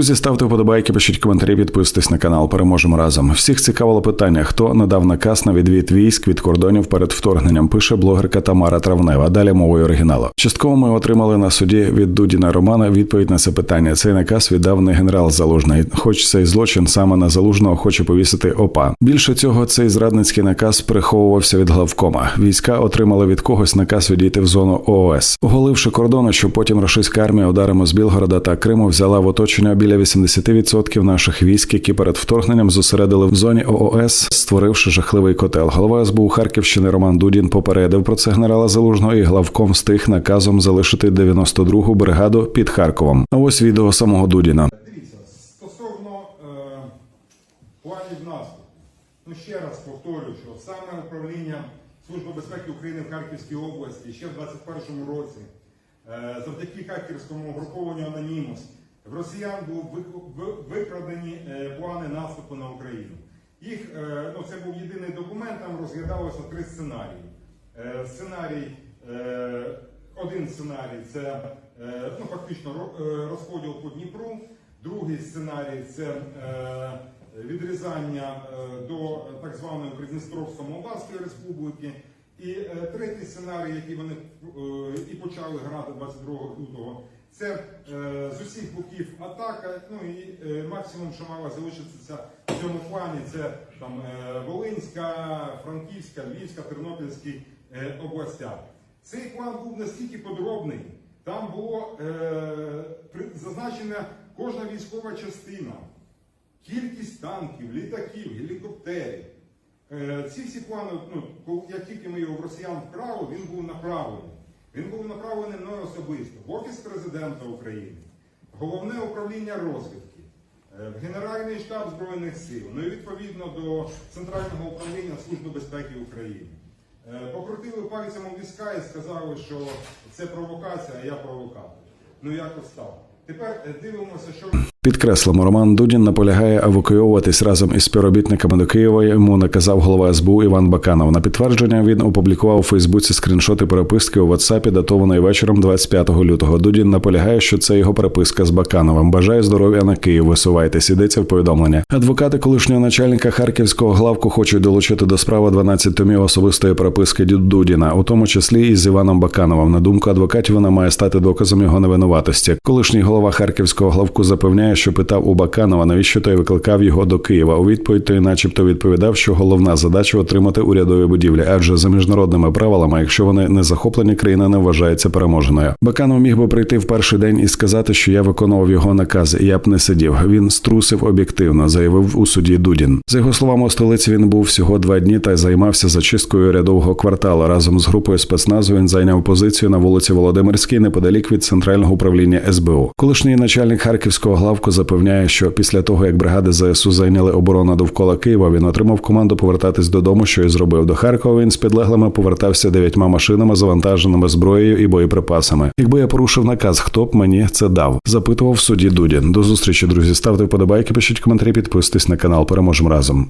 Друзі, ставте вподобайки, пишіть коментарі, підписуйтесь на канал. Переможемо разом. Всіх цікавило питання: хто надав наказ на відвід військ від кордонів перед вторгненням? Пише блогерка Тамара Травнева. Далі мовою оригіналу. Частково ми отримали на суді від Дудіна Романа відповідь на це питання. Цей наказ віддав не генерал Залужний, хоч цей злочин саме на залужного хоче повісити ОПА. Більше цього, цей зрадницький наказ приховувався від главкома. Війська отримали від когось наказ відійти в зону ООС, оголивши кордони, що потім російська армія ударами з Білгорода та Криму взяла в оточення біля 80% наших військ, які перед вторгненням зосередили в зоні ООС, створивши жахливий котел. Голова СБУ Харківщини Роман Дудін попередив про це генерала Залужного і главком встиг наказом залишити 92-гу бригаду під Харковом. А ось відео самого Дудіна. Дивіться, стосовно е, планів наступу, ну ще раз повторюю, що саме управління Служби безпеки України в Харківській області ще в 2021 році, е, завдяки хакерському угрупованню Анонімус, в росіян були викрадені е, плани наступу на Україну. Їх, е, ну, це був єдиний документ, там розглядалося три сценарії. Е, сценарій, один сценарій це ну, фактично розподіл по Дніпру. Другий сценарій це відрізання до так званої Придністровсько-Молдавської республіки. І е, третій сценарій, який вони е, і почали грати 22 лютого, це е, з усіх боків атака. Ну і е, максимум, що мала залишитися в цьому плані, це там е, Волинська, Франківська, Львівська, Тернопільський е, областя. Цей план був настільки подробний. Там було е, зазначена кожна військова частина, кількість танків, літаків, гелікоптерів. Е, ці всі плани, ну, як тільки ми його в росіян вкрали, він був направлений. Він був направлений мною особисто в Офіс президента України, головне управління розвідки, е, в Генеральний штаб Збройних сил, ну і відповідно до Центрального управління Служби безпеки України. Е, Покрутили пальцем у війська і сказали, що це провокація, а я провокатор. Ну якось так. Тепер дивимося, що Підкреслимо, Роман Дудін наполягає евакуюватись разом із співробітниками до Києва. Йому наказав голова СБУ Іван Баканов. На підтвердження він опублікував у Фейсбуці скріншоти переписки у WhatsApp, датованої вечором 25 лютого. Дудін наполягає, що це його переписка з Бакановим. Бажає здоров'я на Київ. Висувайтесь. Йдеться в повідомлення. Адвокати колишнього начальника харківського главку хочуть долучити до справи 12 томів особистої переписки Дудіна, у тому числі і з Іваном Бакановим. На думку адвокатів, вона має стати доказом його невинуватості. Колишній голова харківського главку запевняє, що питав у Баканова, навіщо той викликав його до Києва. У відповідь той, начебто, відповідав, що головна задача отримати урядові будівлі, адже за міжнародними правилами, якщо вони не захоплені, країна не вважається переможеною. Баканов міг би прийти в перший день і сказати, що я виконував його накази, і я б не сидів. Він струсив об'єктивно, заявив у суді Дудін. За його словами, у столиці він був всього два дні та займався зачисткою рядового кварталу. Разом з групою спецназу він зайняв позицію на вулиці Володимирській неподалік від центрального управління СБУ. Колишній начальник харківського главку запевняє, що після того як бригади ЗСУ зайняли оборону довкола Києва, він отримав команду повертатись додому, що і зробив до Харкова. Він з підлеглими повертався дев'ятьма машинами, завантаженими зброєю і боєприпасами. Якби я порушив наказ, хто б мені це дав? Запитував судді Дудін. До зустрічі, друзі. Ставте вподобайки, пишіть коментарі, підписуйтесь на канал. Переможемо разом.